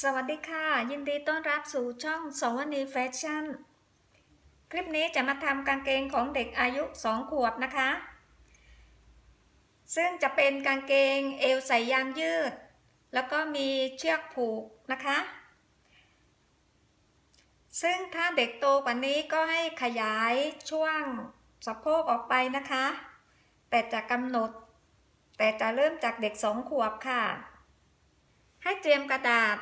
สวัสดีค่ะ ยินดีต้อนรับสู่ช่องสวนีแฟชั่น คลิปนี้จะมาทำกางเกงของเด็กอายุ 2 ขวบนะคะ ซึ่งจะเป็นกางเกงเอวใส่ยางยืด แล้วก็มีเชือกผูกนะคะ ซึ่งถ้าเด็กโตกว่านี้ก็ให้ขยายช่วงสะโพกออกไปนะคะ แต่จะกำหนด แต่จะเริ่มจากเด็ก 2 ขวบค่ะให้เตรียมกระดาษ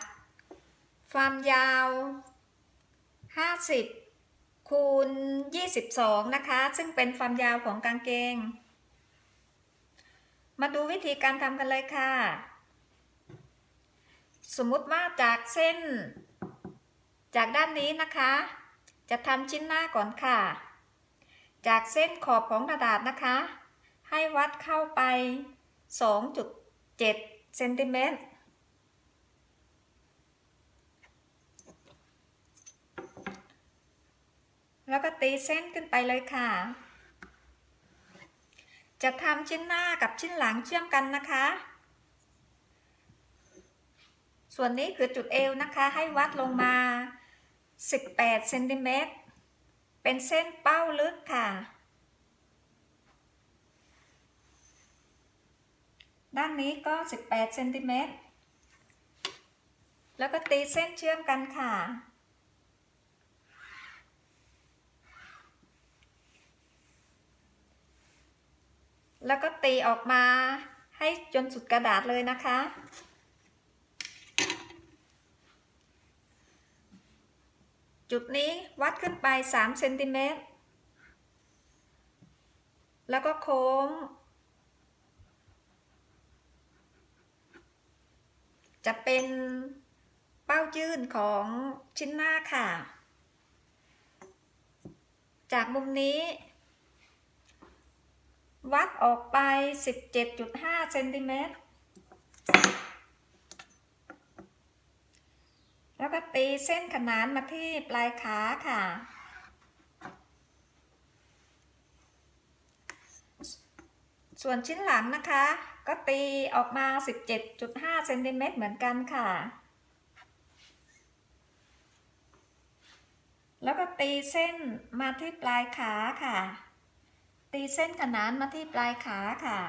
ความยาว 50 คูณ 22 นะคะ ซึ่งเป็นความยาวของกางเกง มาดูวิธีการทำกันเลยค่ะ สมมุติว่าจากเส้น จากด้านนี้นะคะ จะทำชิ้นหน้าก่อนค่ะ จากเส้นขอบของกระดาษนะคะ ให้วัดเข้าไป 2.7เซนติเมตร แล้วก็ตีเส้นขึ้นไปเลยค่ะ จะทำชิ้นหน้ากับชิ้นหลังเชื่อมกันนะคะ ส่วนนี้คือจุดเอวนะคะ ให้วัดลงมา 18เซนติเมตร เป็นเส้นเป้าลึกค่ะ ด้านนี้ก็ 18เซนติเมตร แล้วก็ตีเส้นเชื่อมกันค่ะ แล้วก็ตีออกมาให้จนสุดกระดาษเลยนะคะ จุดนี้วัดขึ้นไป3เซนติเมตร แล้วก็โค้ง จะเป็นเป้ายื่นของชิ้นหน้าค่ะ จากมุมนี้ วัดออกไป 17.5เซนติเมตร แล้วก็ตีเส้นขนานมาที่ปลายขาค่ะ ส่วนชิ้นหลังนะคะ ก็ตีออกมา 17.5เซนติเมตรเหมือนกันค่ะ แล้วก็ตีเส้นมาที่ปลายขาค่ะ ตีเส้นขนานมาที่ปลายขาค่ะ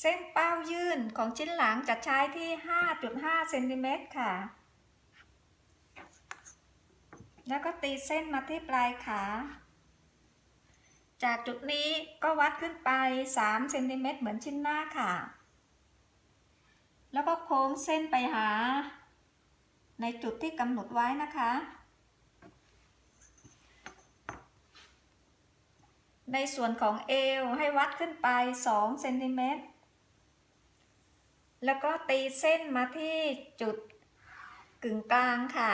เส้นเป้ายื่นของชิ้นหลังจะใช้ที่ 5.5เซนติเมตรค่ะ แล้วก็ตีเส้นมาที่ปลายขา จากจุดนี้ก็วัดขึ้นไป3เซนติเมตรเหมือนชิ้นหน้าค่ะ แล้วก็โค้งเส้นไปหา ในจุดที่กำหนดไว้นะคะ ในส่วนของเอวให้วัดขึ้นไป2เซนติเมตร แล้วก็ตีเส้นมาที่จุดกึ่งกลางค่ะ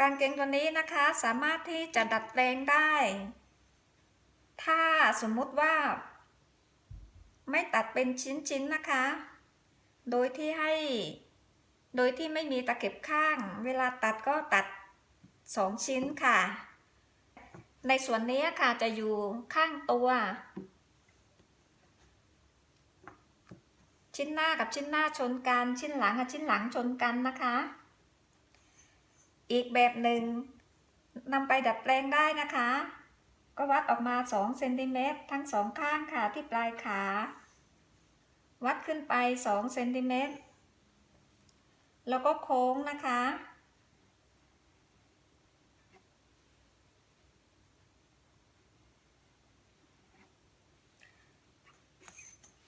กางเกงตัวนี้นะคะสามารถที่จะดัดแปลงได้ ถ้าสมมุติว่า ไม่ตัดเป็นชิ้นๆนะคะ โดยที่ให้ โดยที่ไม่มีตะเข็บข้าง เวลาตัดก็ตัด 2 ชิ้นค่ะ ในส่วนนี้ค่ะจะอยู่ข้างตัว ชิ้นหน้ากับชิ้นหน้าชนกัน ชิ้นหลังกับชิ้นหลังชนกันนะคะ อีกแบบหนึ่งนำไปดัดแปลงได้นะคะ ก็วัดออกมา2เซนติเมตรทั้งสองข้างค่ะที่ปลายขา วัดขึ้นไป2เซนติเมตรแล้วก็โค้งนะคะ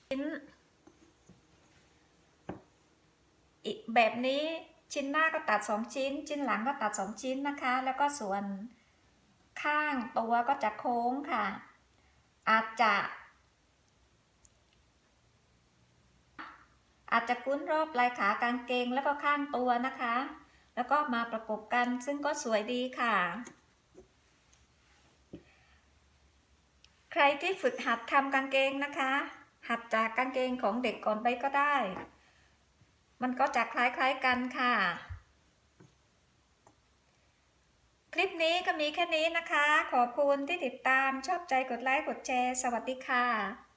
ชิ้นอีก แบบนี้ชิ้นหน้าก็ตัด 2 ชิ้น ชิ้นหลังก็ตัด 2 ชิ้นนะคะ แล้วก็ส่วนข้างตัวก็จะโค้งค่ะ อาจจะ อาจจะกุ้นรอบลายขากางเกงแล้วก็ข้างตัวนะคะ แล้วก็มาประกบกันซึ่งก็สวยดีค่ะ ใครที่ฝึกหัดทำกางเกงนะคะ หัดจากกางเกงของเด็กก่อนไปก็ได้ มันก็จะคล้ายๆกันค่ะ คลิปนี้ก็มีแค่นี้นะคะ ขอบคุณที่ติดตามชอบใจกดไลค์กดแชร์ สวัสดีค่ะ